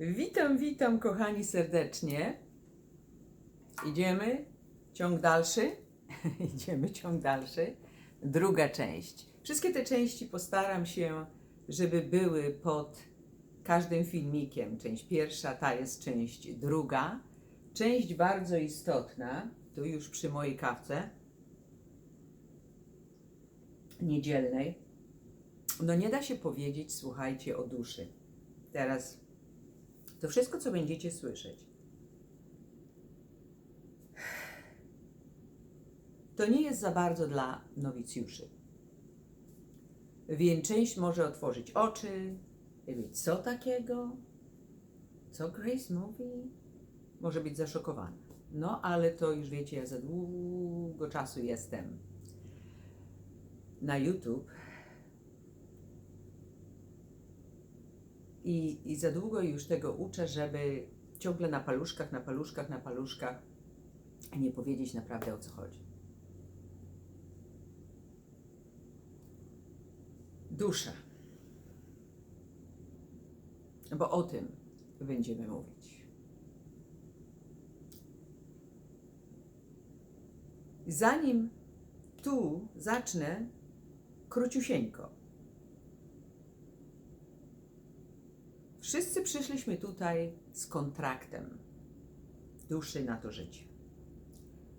Witam, witam kochani serdecznie. Idziemy, ciąg dalszy. Idziemy, ciąg dalszy. Druga część. Wszystkie te części postaram się, żeby były pod każdym filmikiem. Część pierwsza, ta jest część druga. Część bardzo istotna, tu już przy mojej kawce niedzielnej. No nie da się powiedzieć, słuchajcie, o duszy. Teraz to wszystko, co będziecie słyszeć, to nie jest za bardzo dla nowicjuszy. Więc część może otworzyć oczy i być, co takiego? Co Grace mówi? Może być zaszokowana. No, ale to już wiecie, ja za długo czasu jestem na YouTube I, I za długo już tego uczę, żeby ciągle na paluszkach, na paluszkach, na paluszkach nie powiedzieć naprawdę o co chodzi. Dusza. Bo o tym będziemy mówić. Zanim tu zacznę, króciusieńko. Wszyscy przyszliśmy tutaj z kontraktem duszy na to życie.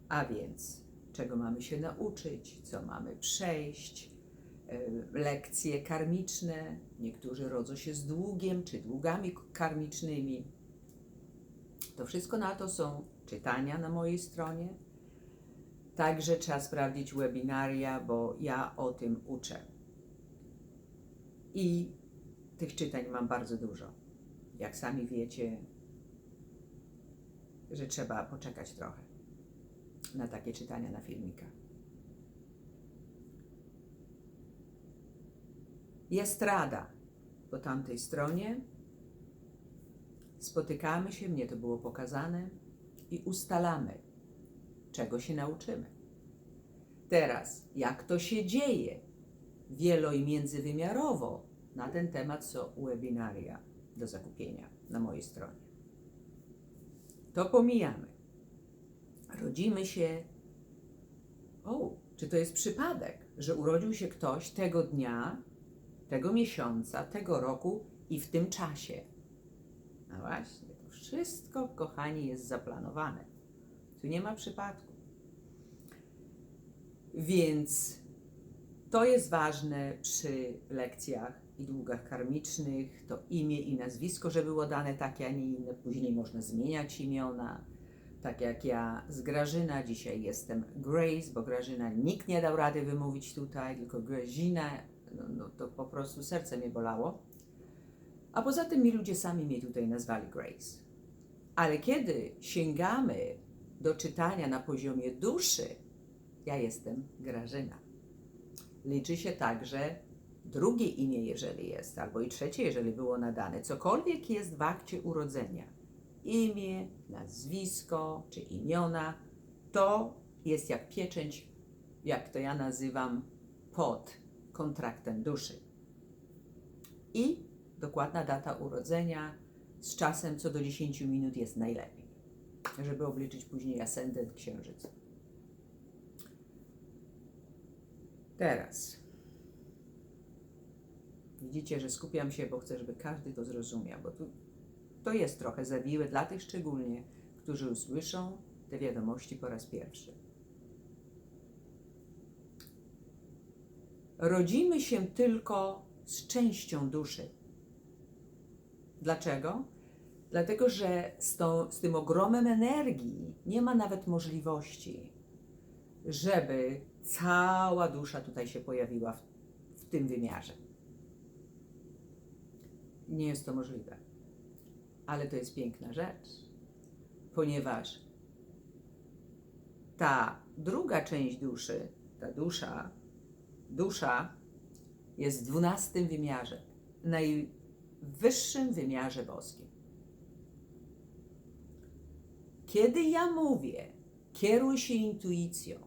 A więc, czego mamy się nauczyć, co mamy przejść, lekcje karmiczne. Niektórzy rodzą się z długiem czy długami karmicznymi. To wszystko na to są czytania na mojej stronie. Także trzeba sprawdzić webinaria, bo ja o tym uczę. I tych czytań mam bardzo dużo. Jak sami wiecie, że trzeba poczekać trochę na takie czytania na filmikach. Jest rada po tamtej stronie. Spotykamy się, mnie to było pokazane i ustalamy, czego się nauczymy. Teraz, jak to się dzieje wielo i międzywymiarowo, na ten temat są webinaria do zakupienia na mojej stronie. To pomijamy. Rodzimy się. O, czy to jest przypadek, że urodził się ktoś tego dnia, tego miesiąca, tego roku i w tym czasie? No właśnie, to wszystko, kochani, jest zaplanowane. Tu nie ma przypadku. Więc to jest ważne przy lekcjach i długach karmicznych, to imię i nazwisko, że było dane takie, a nie inne. Później można zmieniać imiona. Tak jak ja z Grażyna, dzisiaj jestem Grace, bo Grażyna nikt nie dał rady wymówić tutaj, tylko Grazina, no, no to po prostu serce mnie bolało. A poza tym mi ludzie sami mnie tutaj nazwali Grace. Ale kiedy sięgamy do czytania na poziomie duszy, ja jestem Grażyna. Liczy się także drugie imię, jeżeli jest, albo i trzecie, jeżeli było nadane, cokolwiek jest w akcie urodzenia, imię, nazwisko czy imiona, to jest jak pieczęć, jak to ja nazywam, pod kontraktem duszy. I dokładna data urodzenia z czasem co do 10 minut jest najlepiej, żeby obliczyć później ascendent księżyca. Teraz Widzicie, że skupiam się, bo chcę, żeby każdy to zrozumiał, bo tu, to jest trochę zawiłe dla tych szczególnie, którzy usłyszą te wiadomości po raz pierwszy. Rodzimy się tylko z częścią duszy. Dlaczego? Dlatego, że z, z tym ogromem energii nie ma nawet możliwości, żeby cała dusza tutaj się pojawiła w, w tym wymiarze. Nie jest to możliwe. Ale to jest piękna rzecz, ponieważ ta druga część duszy, ta dusza, dusza jest w dwunastym wymiarze, najwyższym wymiarze boskim. Kiedy ja mówię, kieruj się intuicją,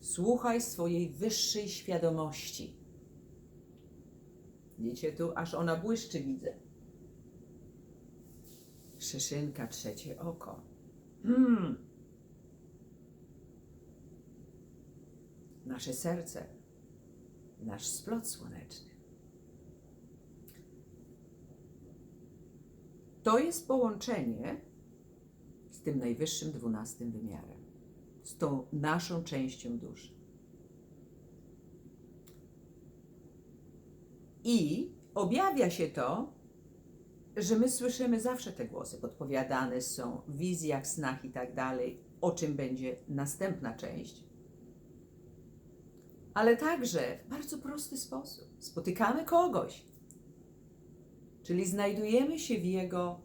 słuchaj swojej wyższej świadomości Widzicie tu, aż ona błyszczy, widzę. Szyszynka, trzecie oko. Hmm. Nasze serce, nasz splot słoneczny. To jest połączenie z tym najwyższym dwunastym wymiarem, z tą naszą częścią duszy. I objawia się to, że my słyszymy zawsze te głosy, podpowiadane są w wizjach, snach i tak dalej, o czym będzie następna część. Ale także w bardzo prosty sposób. Spotykamy kogoś, czyli znajdujemy się w jego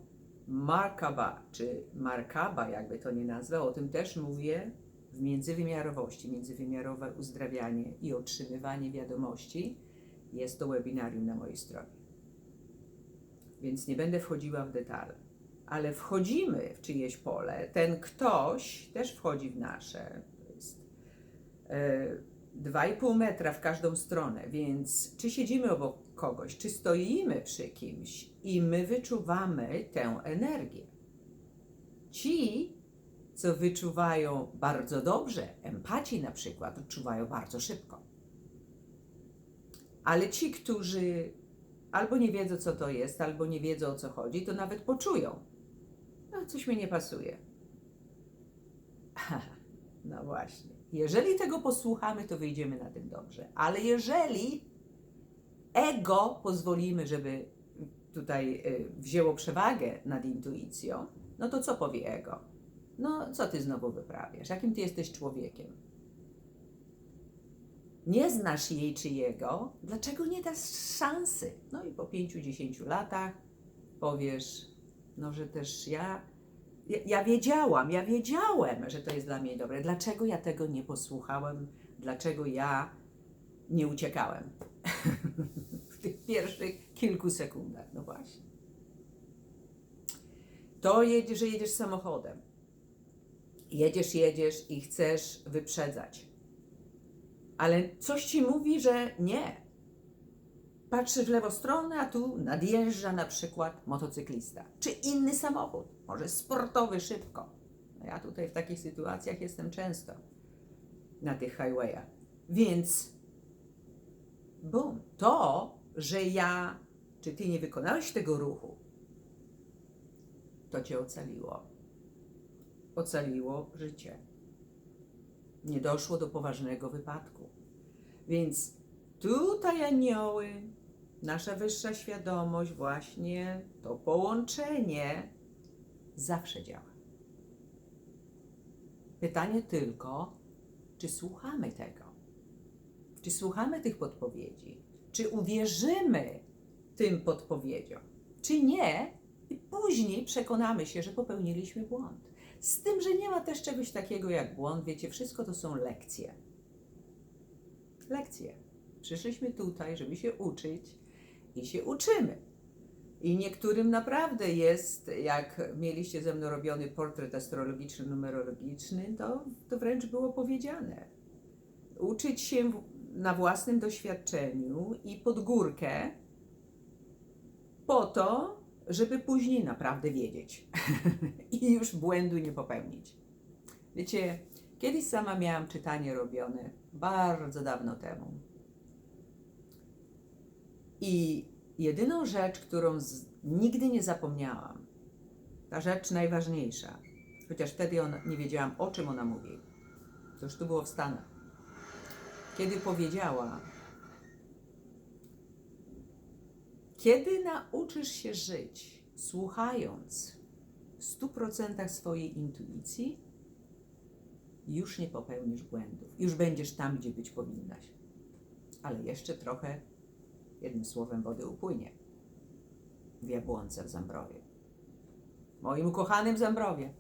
markaba, czy markaba, jakby to nie nazwał, o tym też mówię w międzywymiarowości, międzywymiarowe uzdrawianie i otrzymywanie wiadomości. Jest to webinarium na mojej stronie więc nie będę wchodziła w detale. Ale wchodzimy w czyjeś pole, ten ktoś też wchodzi w nasze. To jest e, 2,5 metra w każdą stronę, więc czy siedzimy obok kogoś, czy stoimy przy kimś i my wyczuwamy tę energię. Ci, co wyczuwają bardzo dobrze, empatii na przykład, odczuwają bardzo szybko. Ale ci, którzy albo nie wiedzą, co to jest, albo nie wiedzą, o co chodzi, to nawet poczują. No, coś mi nie pasuje. No właśnie. Jeżeli tego posłuchamy, to wyjdziemy na tym dobrze. Ale jeżeli ego pozwolimy, żeby tutaj y, wzięło przewagę nad intuicją, no to co powie ego? No, co ty znowu wyprawiasz? Jakim ty jesteś człowiekiem? Nie znasz jej czy jego, dlaczego nie dasz szansy? No i po 5-10 latach powiesz, no że też ja, ja, ja wiedziałam, ja wiedziałem, że to jest dla mnie dobre. Dlaczego ja tego nie posłuchałem? Dlaczego ja nie uciekałem w tych pierwszych kilku sekundach? No właśnie. To jedziesz, że jedziesz samochodem. Jedziesz, jedziesz i chcesz wyprzedzać ale coś ci mówi, że nie. Patrzysz w lewą stronę, a tu nadjeżdża na przykład motocyklista, czy inny samochód, może sportowy szybko. No ja tutaj w takich sytuacjach jestem często na tych highwayach. Więc bum, to, że ja, czy ty nie wykonałeś tego ruchu, to cię ocaliło. Ocaliło życie nie doszło do poważnego wypadku. Więc tutaj anioły, nasza wyższa świadomość, właśnie to połączenie zawsze działa. Pytanie tylko, czy słuchamy tego? Czy słuchamy tych podpowiedzi? Czy uwierzymy tym podpowiedziom? Czy nie? I później przekonamy się, że popełniliśmy błąd. Z tym, że nie ma też czegoś takiego jak błąd, wiecie, wszystko to są lekcje. Lekcje. Przyszliśmy tutaj, żeby się uczyć i się uczymy. I niektórym naprawdę jest, jak mieliście ze mną robiony portret astrologiczny, numerologiczny, to, to wręcz było powiedziane. Uczyć się na własnym doświadczeniu i pod górkę po to, żeby później naprawdę wiedzieć i już błędu nie popełnić. Wiecie, kiedyś sama miałam czytanie robione bardzo dawno temu. I jedyną rzecz, którą z, nigdy nie zapomniałam, ta rzecz najważniejsza, chociaż wtedy ona, nie wiedziałam, o czym ona mówi, to już tu było w Stanach. Kiedy powiedziała, Kiedy nauczysz się żyć, słuchając w 100% swojej intuicji, już nie popełnisz błędów, już będziesz tam, gdzie być powinnaś. Ale jeszcze trochę, jednym słowem, wody upłynie w Jabłonce w Zambrowie. Moim ukochanym Zambrowie.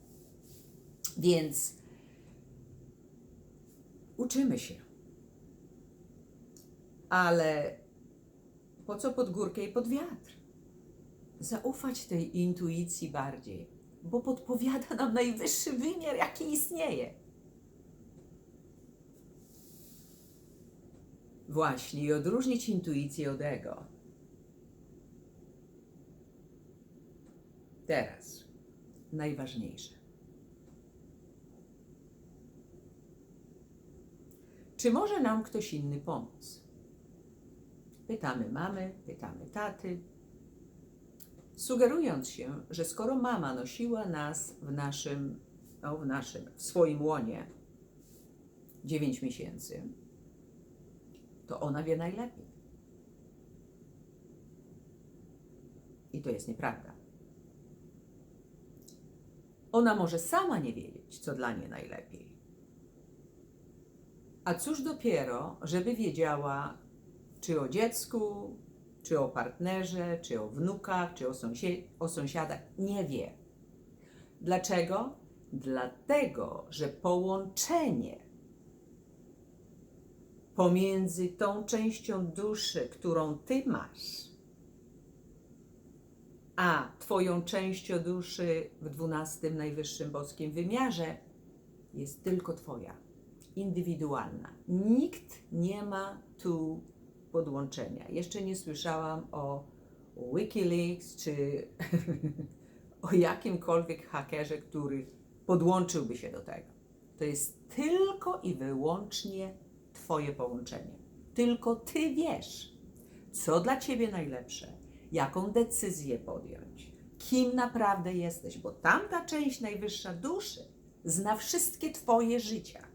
Więc uczymy się. Ale po co pod górkę i pod wiatr? Zaufać tej intuicji bardziej, bo podpowiada nam najwyższy wymiar, jaki istnieje. Właśnie, i odróżnić intuicję od ego. Teraz, najważniejsze. Czy może nam ktoś inny pomóc? Pytamy mamy, pytamy taty, sugerując się, że skoro mama nosiła nas w naszym, no w naszym, w swoim łonie 9 miesięcy, to ona wie najlepiej. I to jest nieprawda. Ona może sama nie wiedzieć, co dla niej najlepiej. A cóż dopiero, żeby wiedziała, czy o dziecku, czy o partnerze, czy o wnukach, czy o, sąsie- o sąsiadach. Nie wie. Dlaczego? Dlatego, że połączenie pomiędzy tą częścią duszy, którą ty masz, a twoją częścią duszy w dwunastym najwyższym boskim wymiarze jest tylko twoja, indywidualna. Nikt nie ma tu podłączenia. Jeszcze nie słyszałam o Wikileaks czy o jakimkolwiek hakerze, który podłączyłby się do tego. To jest tylko i wyłącznie Twoje połączenie. Tylko Ty wiesz, co dla Ciebie najlepsze, jaką decyzję podjąć, kim naprawdę jesteś, bo tamta część najwyższa duszy zna wszystkie Twoje życia,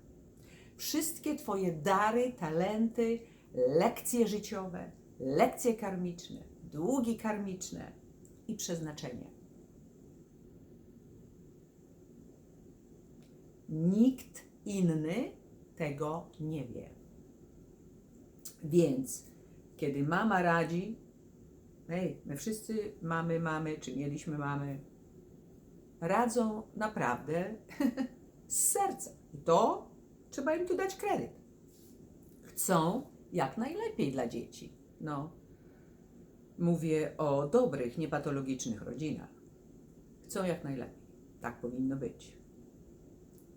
wszystkie Twoje dary, talenty, lekcje życiowe, lekcje karmiczne, długi karmiczne i przeznaczenie. Nikt inny tego nie wie. Więc kiedy mama radzi, hej, my wszyscy mamy mamy, czy mieliśmy mamy, radzą naprawdę z serca. I to trzeba im tu dać kredyt. Chcą jak najlepiej dla dzieci. No, mówię o dobrych, niepatologicznych rodzinach. Chcą jak najlepiej. Tak powinno być.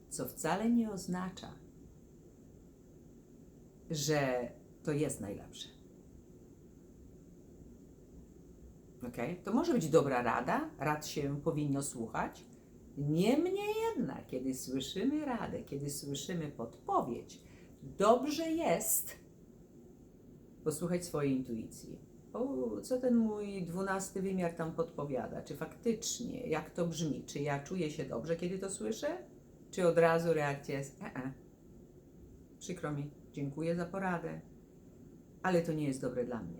Co wcale nie oznacza, że to jest najlepsze. Ok? To może być dobra rada, rad się powinno słuchać. Niemniej jednak, kiedy słyszymy radę, kiedy słyszymy podpowiedź, dobrze jest posłuchać swojej intuicji. O, co ten mój dwunasty wymiar tam podpowiada? Czy faktycznie, jak to brzmi? Czy ja czuję się dobrze, kiedy to słyszę? Czy od razu reakcja jest, e, e. przykro mi, dziękuję za poradę, ale to nie jest dobre dla mnie.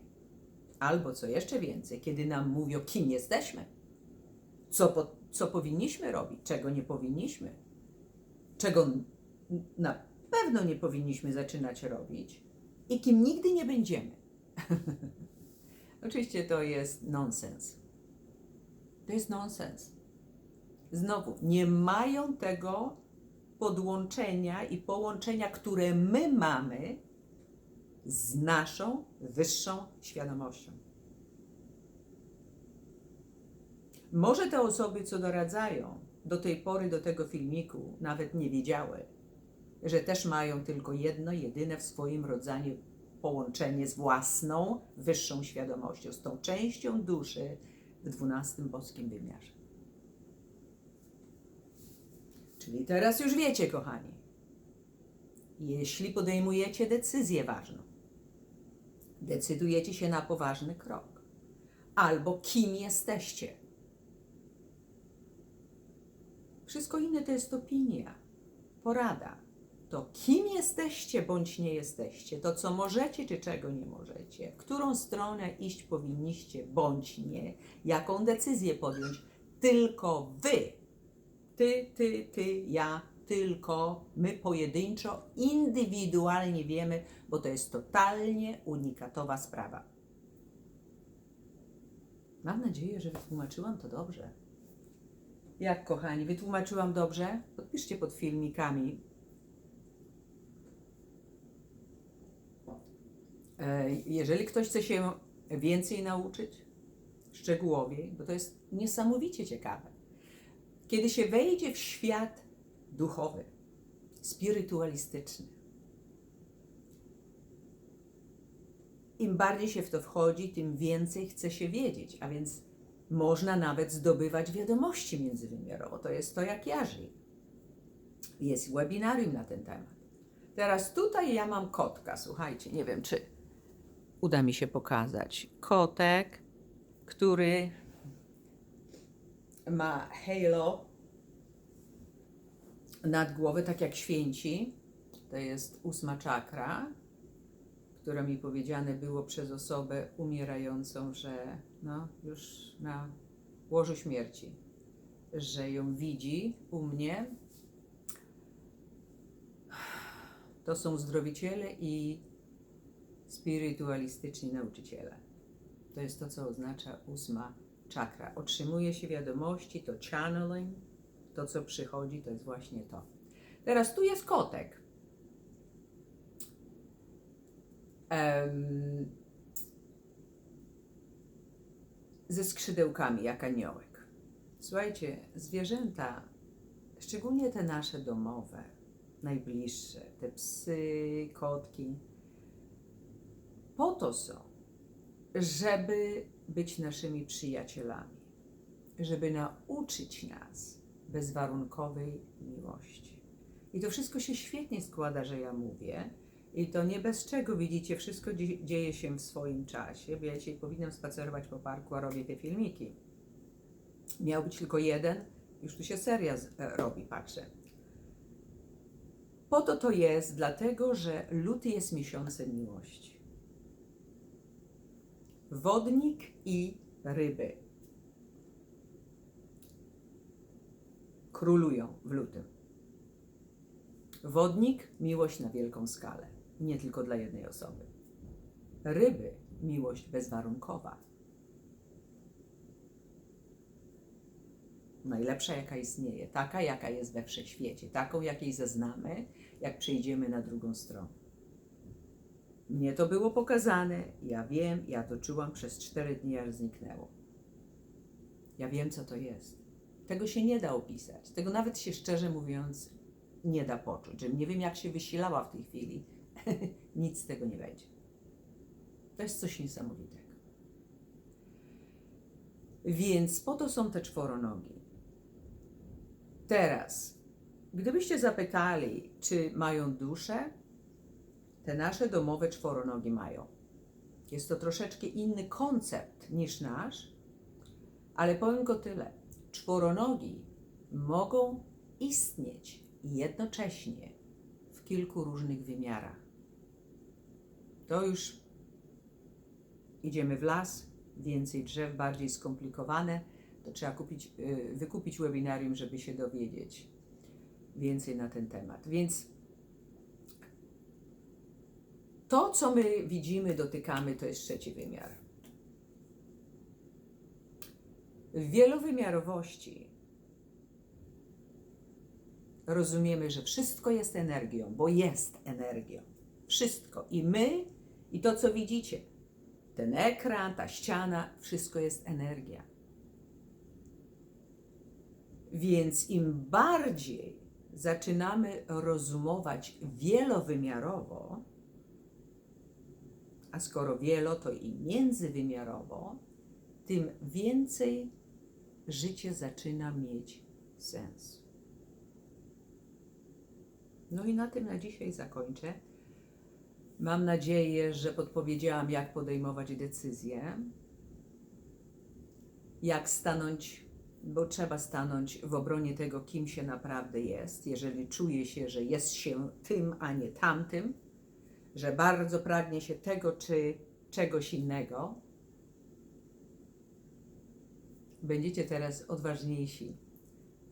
Albo co jeszcze więcej, kiedy nam mówią, kim jesteśmy, co, po, co powinniśmy robić, czego nie powinniśmy, czego na pewno nie powinniśmy zaczynać robić i kim nigdy nie będziemy. Oczywiście to jest nonsens. To jest nonsens. Znowu, nie mają tego podłączenia i połączenia, które my mamy z naszą wyższą świadomością. Może te osoby, co doradzają do tej pory do tego filmiku, nawet nie wiedziały, że też mają tylko jedno, jedyne w swoim rodzaju połączenie z własną wyższą świadomością, z tą częścią duszy w dwunastym boskim wymiarze. Czyli teraz już wiecie, kochani, jeśli podejmujecie decyzję ważną, decydujecie się na poważny krok, albo kim jesteście. Wszystko inne to jest opinia, porada. To kim jesteście bądź nie jesteście, to co możecie czy czego nie możecie, w którą stronę iść powinniście bądź nie, jaką decyzję podjąć, tylko wy, ty, ty, ty, ja, tylko my pojedynczo, indywidualnie wiemy, bo to jest totalnie unikatowa sprawa. Mam nadzieję, że wytłumaczyłam to dobrze. Jak kochani, wytłumaczyłam dobrze? Podpiszcie pod filmikami. E, Jeżeli ktoś chce się więcej nauczyć, szczegółowiej, bo to jest niesamowicie ciekawe. Kiedy się wejdzie w świat duchowy, spirytualistyczny, im bardziej się w to wchodzi, tym więcej chce się wiedzieć, a więc Można nawet zdobywać wiadomości międzywymiarowo. To jest to, jak ja żyję. Jest webinarium na ten temat. Teraz tutaj ja mam kotka, słuchajcie, nie wiem czy uda mi się pokazać. Kotek, który ma halo nad głowę, tak jak święci. To jest ósma czakra, która mi powiedziane było przez osobę umierającą, że no, już na łożu śmierci, że ją widzi u mnie. To są zdrowiciele i spirytualistyczni nauczyciele. To jest to, co oznacza ósma czakra. Otrzymuje się wiadomości, to channeling, to co przychodzi, to jest właśnie to. Teraz tu jest kotek. Em, ze skrzydełkami, jak aniołek. Słuchajcie, zwierzęta, szczególnie te nasze domowe, najbliższe, te psy, kotki, po to są, żeby być naszymi przyjacielami, żeby nauczyć nas bezwarunkowej miłości. I to wszystko się świetnie składa, że ja mówię. I to nie bez czego, widzicie, wszystko dzie- dzieje się w swoim czasie, bo ja dzisiaj powinnam spacerować po parku, a robię te filmiki. Miał być tylko jeden, już tu się seria e, robi, patrzę. Po to to jest, dlatego że luty jest miesiącem miłości. Wodnik i ryby królują w lutym. Wodnik miłość na wielką skalę, nie tylko dla jednej osoby. Ryby miłość bezwarunkowa. Najlepsza, jaka istnieje, taka, jaka jest we wszechświecie, taką, jakiej zaznamy, jak przejdziemy na drugą stronę. Mnie to było pokazane, ja wiem, ja to czułam przez cztery dni, aż zniknęło. Ja wiem, co to jest. Tego się nie da opisać. Tego nawet się szczerze mówiąc nie da poczuć. Że nie wiem, jak się wysilała w tej chwili. Nic z tego nie będzie. To jest coś niesamowitego. Więc po to są te czworonogi. Teraz, gdybyście zapytali, czy mają duszę, te nasze domowe czworonogi mają. Jest to troszeczkę inny koncept niż nasz, ale powiem go tyle. Czworonogi mogą istnieć jednocześnie w kilku różnych wymiarach. To już idziemy w las, więcej drzew, bardziej skomplikowane. To trzeba kupić, y, wykupić webinarium, żeby się dowiedzieć więcej na ten temat. Więc to, co my widzimy, dotykamy, to jest trzeci wymiar. W wielowymiarowości rozumiemy, że wszystko jest energią, bo jest energią. Wszystko. I my, i to, co widzicie, ten ekran, ta ściana, wszystko jest energia. Więc im bardziej zaczynamy rozumować wielowymiarowo, a skoro wielo, to i międzywymiarowo, tym więcej życie zaczyna mieć sens. No i na tym na dzisiaj zakończę. Mam nadzieję, że podpowiedziałam, jak podejmować decyzje, jak stanąć, bo trzeba stanąć w obronie tego, kim się naprawdę jest, jeżeli czuje się, że jest się tym, a nie tamtym, że bardzo pragnie się tego czy czegoś innego. Będziecie teraz odważniejsi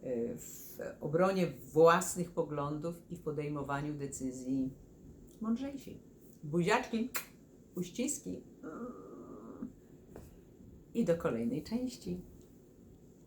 y, w obronie własnych poglądów i w podejmowaniu decyzji mądrzejsi. Buziaczki, uściski. I do kolejnej części.